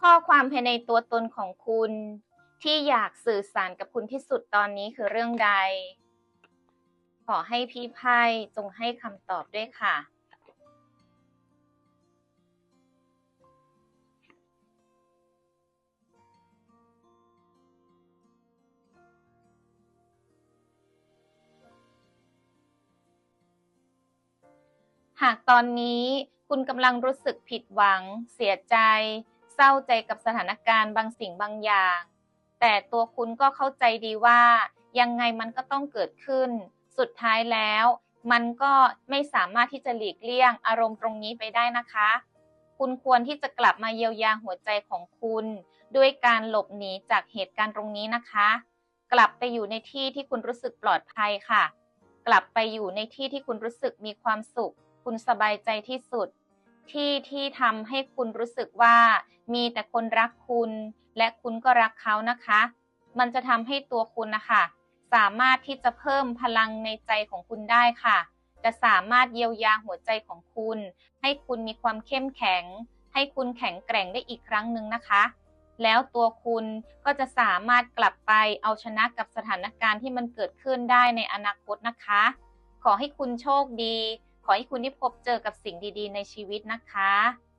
ข้อความภายในตัวตนของคุณ ที่อยากสื่อสารกับคุณที่สุดตอนนี้คือเรื่องใด ขอให้พี่ไพ่จงให้คำตอบด้วยค่ะหากตอนนี้คุณกำลังรู้สึกผิดหวัง เสียใจ เศร้าใจกับสถานการณ์บางสิ่งบางอย่าง แต่ตัวคุณก็เข้าใจดีว่า ยังไงมันก็ต้องเกิดขึ้น สุดท้ายแล้ว มันก็ไม่สามารถที่จะหลีกเลี่ยง อารมณ์ตรงนี้ไปได้นะคะ คุณควรที่จะกลับมาเยียวยาหัวใจของคุณ ด้วยการหลบหนีจากเหตุการณ์ตรงนี้นะคะ กลับไปอยู่ในที่ที่คุณรู้สึกปลอดภัยค่ะ กลับไปอยู่ในที่ที่คุณรู้สึกมีความสุข คุณสบายใจที่สุด ที่ที่ทำให้คุณรู้สึกว่า มีแต่คนรักคุณ และคุณก็รักเขานะคะ มันจะทำให้ตัวคุณนะคะสามารถที่จะเพิ่มพลังในใจของคุณได้ค่ะ จะสามารถเยียวยาหัวใจของคุณ ให้คุณมีความเข้มแข็ง ให้คุณแข็งแกร่งได้อีกครั้งหนึ่งนะคะ แล้วตัวคุณก็จะสามารถกลับไปเอาชนะกับสถานการณ์ที่มันเกิดขึ้นได้ในอนาคตนะคะ ขอให้คุณโชคดี ขอให้คุณได้พบเจอกับสิ่งดีๆ ในชีวิตนะคะ